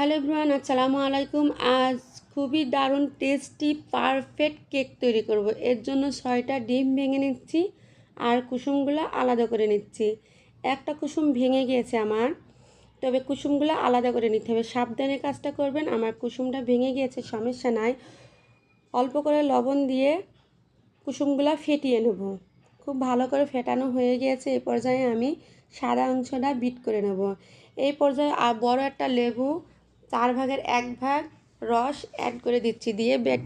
Hello bran আসসালামু আলাইকুম। আজ খুবই দারুণ টেস্টি পারফেক্ট কেক তৈরি করব। এর জন্য ছয়টা ডিম ভেঙে নিচ্ছি আর কুসুমগুলো আলাদা করে নিচ্ছি। একটা কুসুম ভেঙে গিয়েছে আমার, তবে কুসুমগুলো আলাদা করে নিতে হবে। সাবধানে কাজটা করবেন, আমার কুসুমটা ভেঙে গিয়েছে, সমস্যা নাই। অল্প করে লবণ দিয়ে কুসুমগুলো ফেটিয়ে নেব। খুব ভালো করে ফেটানো হয়ে গিয়েছে। এই পর্যায়ে আমি সাদা অংশটা বিট করে নেব। এই পর্যায়ে বড় একটা লেবু চার ভাগের এক ভাগ রস অ্যাড করে দিচ্ছি, দিয়ে বেট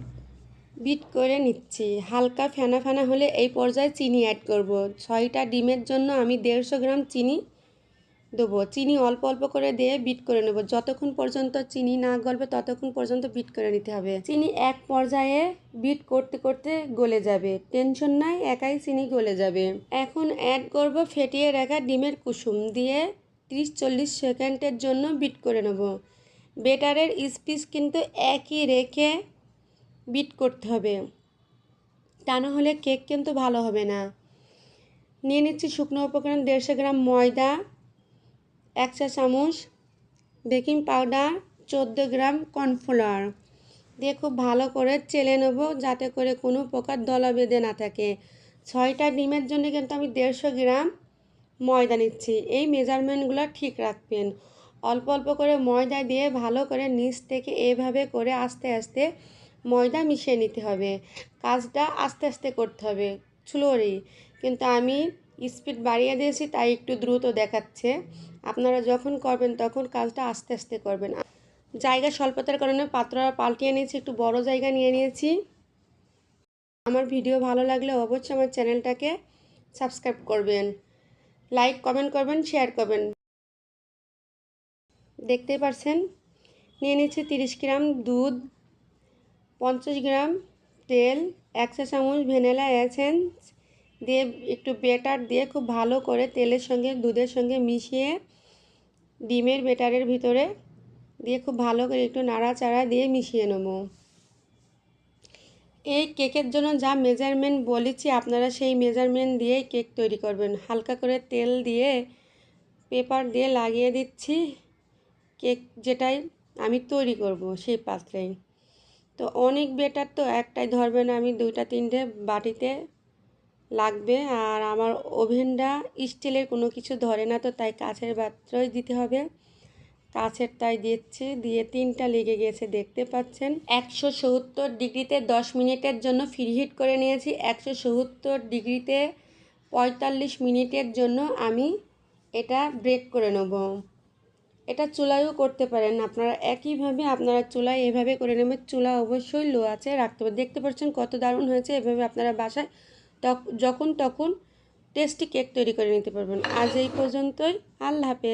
বিট করে নিচ্ছি। হালকা ফেনা ফেনা হলে এই পর্যায়ে চিনি অ্যাড করব। ছয়টা ডিমের জন্য আমি দেড়শো গ্রাম চিনি দেবো। চিনি অল্প অল্প করে দিয়ে বিট করে নেব। যতক্ষণ পর্যন্ত চিনি না গলবে, ততক্ষণ পর্যন্ত বিট করে নিতে হবে। চিনি এক পর্যায়ে বিট করতে করতে গলে যাবে। টেনশন নাই, একাই চিনি গলে যাবে। এখন অ্যাড করব ফেটিয়ে রাখা ডিমের কুসুম। দিয়ে তিরিশ চল্লিশ সেকেন্ডের জন্য বিট করে নেব। বেটারের স্পিস কিন্তু একই রেখে বিট করতে হবে। তা না হলে কেক কিন্তু ভালো হবে না। নিয়ে নিচ্ছি শুকনো উপকরণ, দেড়শো গ্রাম ময়দা, এক চা চামচ বেকিং পাউডার, চোদ্দ গ্রাম কর্নফ্লাওয়ার। দিয়ে খুব ভালো করে চেলে নেব যাতে করে কোনো প্রকার দলা বেঁধে না থাকে। ছয়টা ডিমের জন্য কিন্তু আমি দেড়শো গ্রাম ময়দা নিচ্ছি। এই মেজারমেন্টগুলো ঠিক রাখবেন। অল্প অল্প করে ময়দা দিয়ে ভালো করে নিচ থেকে এভাবে করে আস্তে আস্তে ময়দা মিশিয়ে নিতে হবে। কাজটা আস্তে আস্তে করতে হবে, স্লোরি। কিন্তু আমি স্পিড বাড়িয়ে দিয়েছি, তাই একটু দ্রুত দেখাচ্ছে। আপনারা যখন করবেন তখন কাজটা আস্তে আস্তে করবেন। জায়গা স্বল্পতার কারণে পাত্র পাল্টিয়ে নিয়েছি, একটু বড় জায়গা নিয়ে নিয়েছি। আমার ভিডিও ভালো লাগলে অবশ্যই আমার চ্যানেলটাকে সাবস্ক্রাইব করবেন। লাইক, কমেন্ট করবেন, শেয়ার করবেন। দেখতেই পারছেন। নিয়ে নিচ্ছি তিরিশ গ্রাম দুধ, পঞ্চাশ গ্রাম তেল একশো চামচ ভ্যানিলা এসেন্স দিয়ে একটু বেটার দিয়ে খুব ভালো করে তেলের সঙ্গে, দুধের সঙ্গে মিশিয়ে ডিমের বেটারের ভিতরে দিয়ে খুব ভালো করে একটু নাড়াচাড়া দিয়ে মিশিয়ে নেব। এই কেকের জন্য যা মেজারমেন্ট বলেছি, আপনারা সেই মেজারমেন্ট দিয়েই কেক তৈরি করবেন। হালকা করে তেল দিয়ে, পেপার দিয়ে লাগিয়ে দিচ্ছি। কেক যেটাই আমি তৈরি করব সেই পাত্রেই। তো অনেক বেটার তো একটাই, ধরবে না আমি দুইটা তিনটে বাটিতে লাগবে। আর আমার ওভেনটা স্টিলের কোনো কিছু ধরে না তো তাই কাছের পাত্রই দিতে হবে। কাছের তাই দিচ্ছি, দিয়ে তিনটা লেগে গেছে দেখতে পাচ্ছেন। একশো সত্তর ডিগ্রিতে দশ মিনিটের জন্য ফ্রিহিট করে নিয়েছি। একশো সত্তর ডিগ্রিতে পঁয়তাল্লিশ মিনিটের জন্য আমি এটা ব্রেক করে নেব। এটা চুলায়ও করতে পারেন। আপনারা একইভাবে আপনারা চুলায় এভাবে করে নেবেন। চুলা অবশ্যই লো আছে রাখতে পারেন দেখতে পাচ্ছেন কত দারুণ হয়েছে এভাবে আপনারা বাসায় যখন তখন টেস্টি কেক তৈরি করে নিতে পারবেন। আজ এই পর্যন্তই। আল্লাহ হাফেজ।